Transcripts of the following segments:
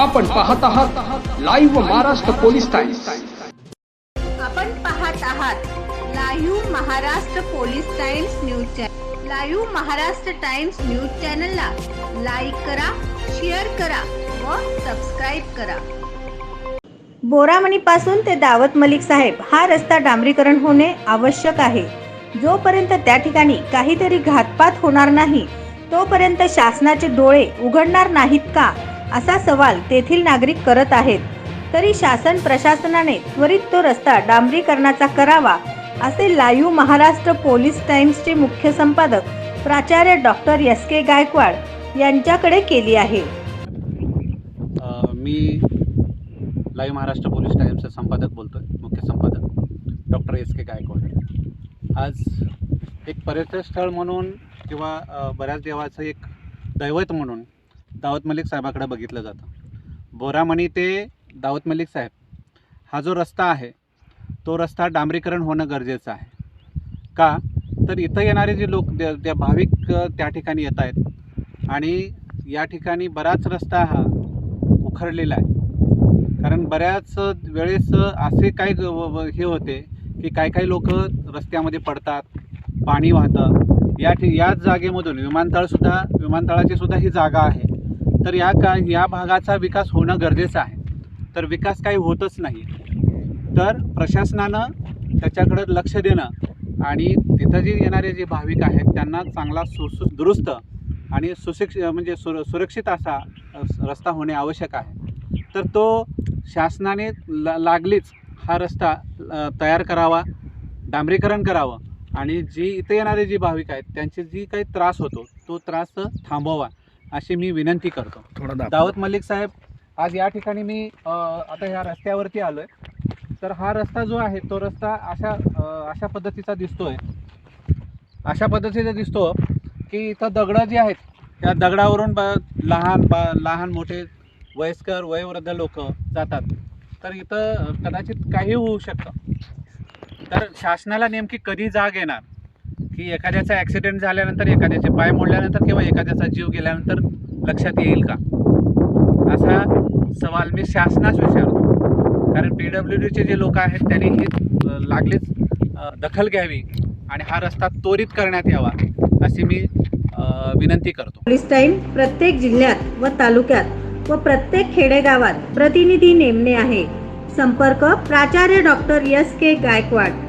आपण पाहत आहात लाईव्ह महाराष्ट्र पोलीस टाइम्स आपण पाहत आहात live Maharashtra police Times news channel live Maharashtra Times news चॅनलला लाईक करा शेअर करा व सबस्क्राईब करा. बोरामणीपासून ते दावत मलिक साहेब हा रस्ता डांबरीकरण होणे आवश्यक आहे. जोपर्यंत त्या ठिकाणी काहीतरी घातपात होणार नाही तोपर्यंत शासनाचे डोळे उघडणार नाहीत का? असा सवाल तेथील नागरिक करत आहेत. तरी शासन प्रशासनाने त्वरित तो रस्ता डांबरीकरणाचा करावा असे लाईव्ह महाराष्ट्र पोलीस टाइम्सचे मुख्य संपादक प्राचार्य डॉक्टर एस के गायकवाड यांच्याकडे केली आहे. मी लाईव्ह महाराष्ट्र पोलीस टाईमचा संपादक बोलतो आहे मुख्य संपादक डॉक्टर एस के गायकवाड. आज एक पर्यटन स्थळ म्हणून किंवा बऱ्याच देवाचं एक दैवत म्हणून दावत मलिक साहेबाकडे बघितलं जातं. बोरामणी ते दावत मलिक साहेब हा जो रस्ता आहे तो रस्ता डांबरीकरण होणं गरजेचं आहे. का? तर इथं येणारे जे लोक त्या भाविक त्या ठिकाणी येत आहेत आणि या ठिकाणी बराच रस्ता हा उखरलेला आहे. कारण बऱ्याच वेळेस असे काही ग- व- हे होते की काही काही लोक रस्त्यामध्ये पडतात पाणी वाहतं. या ठि याच जागेमधून विमानतळसुद्धा विमानतळाची सुद्धा ही जागा आहे. तर या का या भागाचा विकास होणं गरजेचं आहे. तर विकास काही होतच नाही. तर प्रशासनानं त्याच्याकडं लक्ष देणं आणि तिथं जे येणारे जे भाविक आहेत त्यांना चांगला सुसु दुरुस्त आणि सुशिक्ष म्हणजे सुर सुरक्षित असा रस्ता होणे आवश्यक आहे. तर तो शासनाने ला लागलीच हा रस्ता तयार करावा डांबरीकरण करावं आणि जी इथे येणारे जी भाविक आहेत त्यांचे जी काही त्रास होतो तो त्रास थांबवावा. अशी मी विनंती करतो. थोडा दावत मलिक साहेब आज या ठिकाणी मी आता ह्या रस्त्यावरती आलो आहे तर हा रस्ता जो आहे तो रस्ता अशा अशा पद्धतीचा दिसतोय. अशा पद्धतीचा दिसतो की इथं दगडं जी आहेत त्या दगडावरून ब लहान बा लहान मोठे वयस्कर वयोवृद्ध लोक जातात. तर इथं कदाचित काही होऊ शकतं. तर शासनाला नेमकी कधी जाग येणार? की एखाद्याचा ॲक्सिडेंट झाल्यानंतर एखाद्याचे पाय मोडल्यानंतर किंवा एखाद्याचा जीव गेल्यानंतर लक्षात येईल का? असा सवाल मी शासनास विचारतो. कारण पी डब्ल्यू डीचे जे लोक आहेत त्यांनी ही लागलीच दखल घ्यावी आणि हा रस्ता त्वरित करण्यात यावा अशी मी विनंती करतो. पोलीस टाईम प्रत्येक जिल्ह्यात व तालुक्यात व प्रत्येक खेडेगावात प्रतिनिधी नेमणे आहे. संपर्क प्राचार्य doctor S K Gaikwad.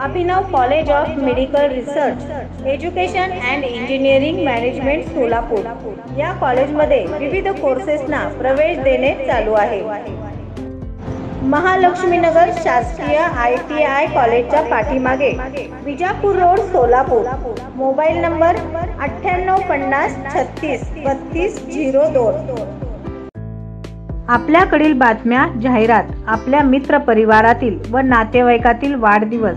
Abhinav college of medical research education and engineering management Solapur. या कॉलेजमध्ये विविध कोर्सेसना प्रवेश देणे चालू आहे. महालक्ष्मीनगर शासकीय आय टी आय कॉलेजच्या पाठीमागे Vijapur road Solapur. Mobile number अठ्ठ्याण्णव पन्नास छत्तीस बत्तीस झिरो दोन. आपल्याकडील बातम्या जाहिरात आपल्या मित्र परिवारातील व नातेवाईकातील वाढदिवस